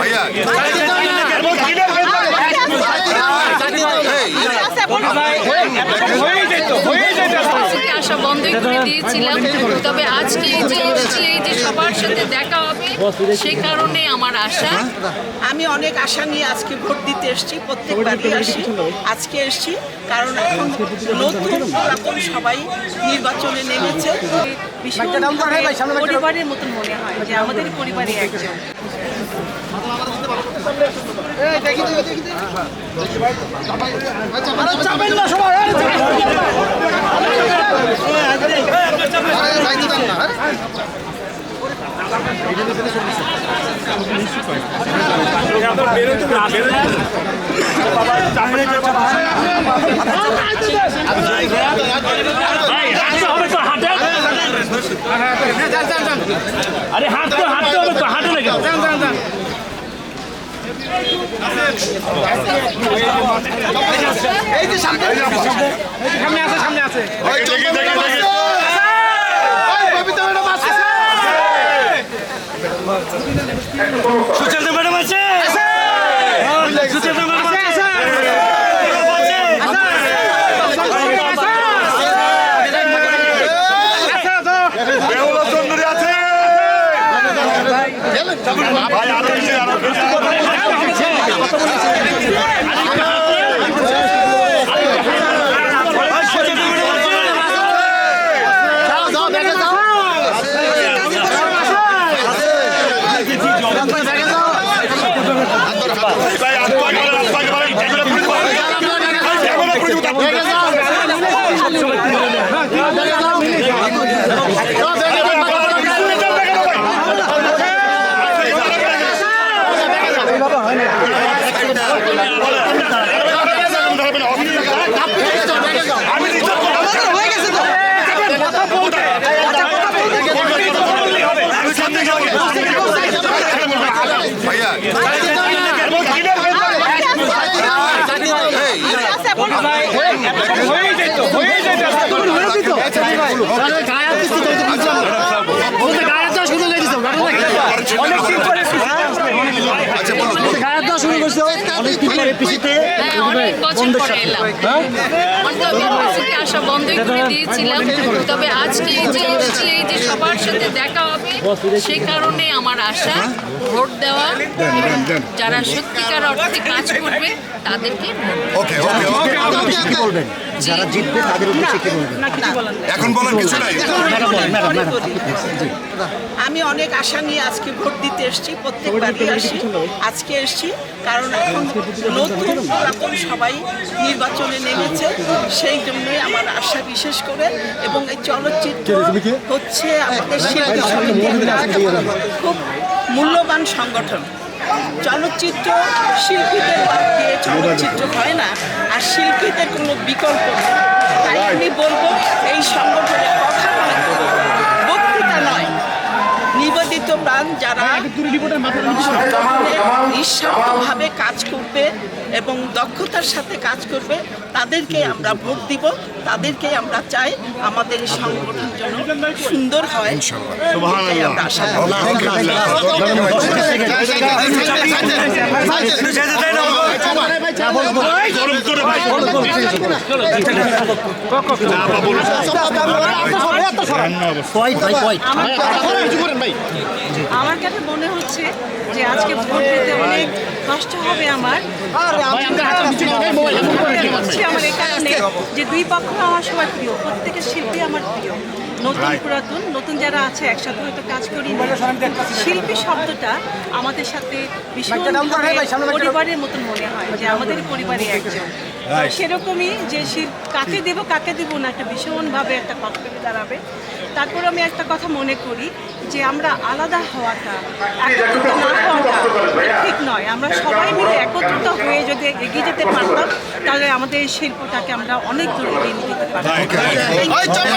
भैया থেকে আসা বন্ধই করে দিয়েছিলাম। তবে আজকে এই যে এসেছি এই যে সবার সাথে দেখা হবে সে কারণে আমার আশা। আমি অনেক আশা নিয়ে আজকে ভোট দিতে এসেছি প্রত্যেকবারই আসি। আজকে এসেছি কারণ এখন নতুন পুরাতন সবাই নির্বাচনে নেমেছে। ভীষণভাবে পরিবারের মতন মনে হয় যে আমাদের পরিবারে একজন। আরে হাঁটতে হাঁটতে হবে তো হাঁটে না কেন সুচেন্দ্র ম্যাডাম আছে। সুচেন্দ্র ম্যাডাম আছে? ভাই আরও বেশি আরও বেশি ভাই আত্মা করে আত্মা করে ক্যামেরা পুলিশ ক্যামেরা পুলিশ আমি নিজে হয়ে গেছে তো আমি সামনে যাব ভাইয়া হয়ে যেত হয়ে যেত অনেকদিন পরে হ্যাঁ অনেক বছর পরে এলাম তবে অফিস থেকে আসা বন্ধই করে দিয়েছিলাম। তবে আজকে এই যে এসেছি এই যে সবার সাথে দেখা হবে সে কারণে আমার আশা ভোট দেওয়া। যারা সত্যিকার অর্থে কাজ করবে তাদেরকে ভোট ওকে ওকে ওকে। কি বলবেন? যারা জিতবে তাদের উদ্দেশ্যে কি বলবেন। এখন বলার কিছু নাই। আমি অনেক আশা নিয়ে আজকে ভোট দিতে এসেছি প্রত্যেকবারই আসি। আজকে এসেছি কারণ এখন নতুন পুরাতন সবাই নির্বাচনে নেমেছে সেই জন্যই আমার আশা বিশেষ করে এবং এই চলচ্চিত্র হচ্ছে আমাদের শিল্পী সমিতির খুব মূল্যবান সংগঠন। চলচ্চিত্র শিল্পীদের দিয়ে চলচ্চিত্র হয় না। আর শিল্পীদের কোনো বিকল্প নেই। তাই আমি বলব, এই সংগঠনের কথা নয় বক্তৃতা নয় নিবেদিত প্রাণ যারা নিঃস্বার্থভাবে কাজ করবে এবং দক্ষতার সাথে কাজ করবে তাদেরকে আমরা ভোট দিব তাদেরকে আমরা চাই আমাদের এই সংগঠন যেন সুন্দর হয়। আমরা আশা করি। আমার কাছে মনে হচ্ছে যে আজকে ভোট দিতে অনেক কষ্ট হবে আমার হচ্ছে আমার এই কারণে যে দুই পক্ষ আমার সবাই প্রিয় প্রত্যেকের শিল্পী আমার প্রিয়। নতুন পুরাতন নতুন যারা আছে একসাথে হয়তো কাজ করি। শিল্পী শব্দটা আমাদের সাথে ভীষণ পরিবারের মতন মনে হয় যে আমাদের পরিবারে একজন। সেরকমই যে শিল্প কাকে দেব কাকে দেব না একটা ভীষণভাবে একটা কর্তব্য দাঁড়াবে। তারপর আমি একটা কথা মনে করি যে আমরা আলাদা হওয়াটা একত্রিত না হওয়াটা ঠিক নয়। আমরা সবাই মিলে একত্রিত হয়ে যদি এগিয়ে যেতে পারতাম তাহলে আমাদের এই শিল্পটাকে আমরা অনেক দূর এগিয়ে নিয়ে যেতে পারতাম